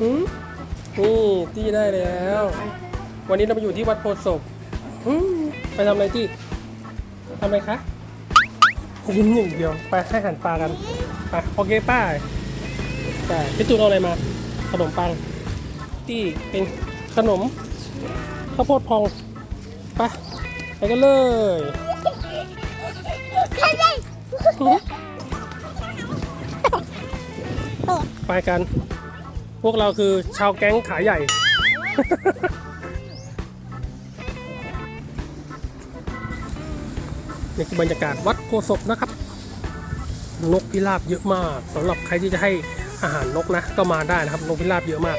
หืมนี่ตี้ได้แล้ว วันนี้เราไปอยู่ที่วัดโพธิ์ศพหืมไปทำอะไรตี้ทำอะไรคะยิ้มอย่างเดียวไปให้อาหันปลากันไปโอเคป้าไปพี่ตูนเอาอะไรมา ขนมปัง ตี้เป็นขนมข้าวโพดพองไปไปกันเลยหืมไปกัน พวกเราคือชาวแก๊งขาใหญ่ นี่คือบรรยากาศวัดโพธิ์ศพนะครับ นกพิราบเยอะมากสำหรับใครที่จะให้อาหารนกนะ ก็มาได้นะครับ นกพิราบเยอะมาก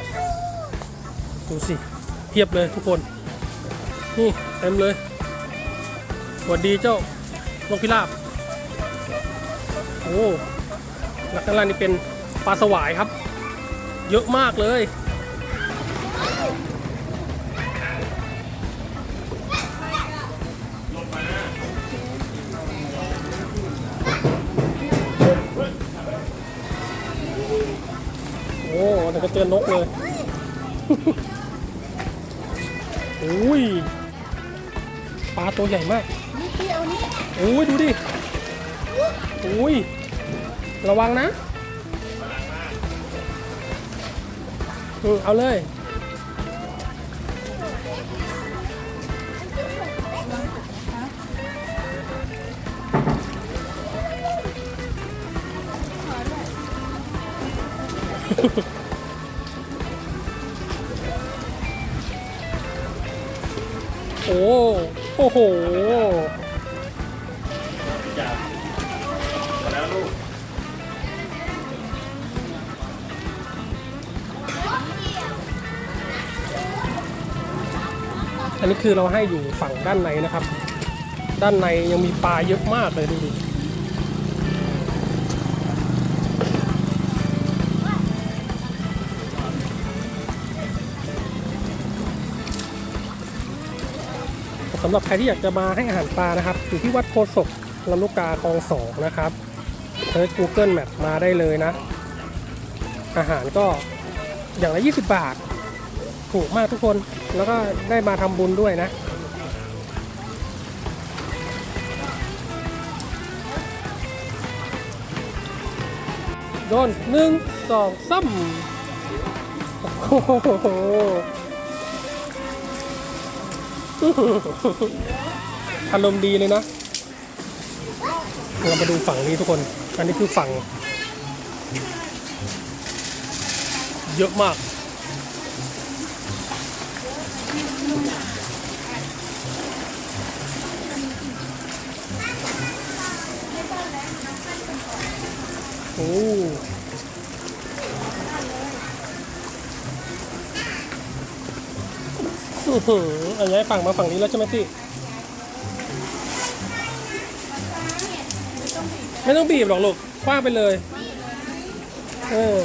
ดูสิ เพียบเลยทุกคน นี่เต็มเลยสวัสดีเจ้านกพิราบ โอ้ล้วข้างล่างนี่เป็นปลาสวายครับ เยอะมากเลย โอ้แต่ก็เจอนกเลย อุ้ย ปลาตัวใหญ่มากโอ้ย ดูดิ อุ้ย ระวังนะ อืมเอาเลย โอ้โอ้โห อันนี้คือเราให้อยู่ฝั่งด้านในนะครับ ด้านในยังมีปลาเยอะมากเลยดูดิสำหรับใครที่อยากจะมาให้อาหารปลานะครับ อยู่ที่วัดโพศพลำลูกกาคลองสองนะครับเซิร์ช Google Map มาได้เลยนะ อาหารก็อย่างละ 20 บาท ถูกมากทุกคนแล้วก็ได้มาทำบุญด้วยนะ โดนหนึ่งสองซ้ำโอ้โหอารมณ์ดีเลยนะเรามาดูฝั่งนี้ทุกคน อันนี้คือฝั่ง เยอะมาก โอ้อื้อหืออันนี้ฝั่งมาฝั่งนี้แล้วใช่ไหมพี่ไม่ต้องบีบหรอกลูกคว้าไปเลย เออ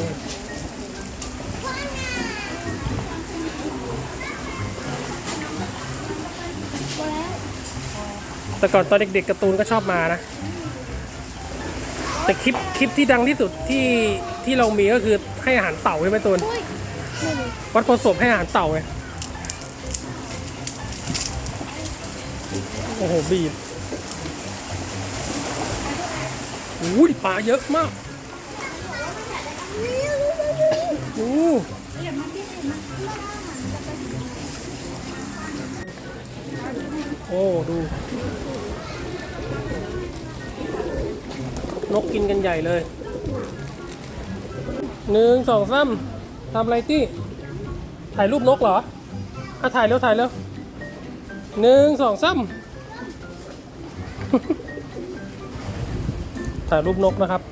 แต่ก่อนตอนเด็กๆการ์ตูนก็ชอบมานะ แต่คลิปคลิปที่ดังที่สุดที่ที่เรามีก็คือให้อาหารเต่าใช่ไหมตูนวัดโพธิ์ศพให้อาหารเต่าไงโอ้โหบีบอู้ดิปลาเยอะมากอู้โอ้ดู นกกินกันใหญ่เลยหนึ่งสองสามทำอะไรตี้ถ่ายรูปนกเหรออะถ่ายเร็วถ่ายเร็วหนึ่งสองสามถ่ายรูปนกนะครับ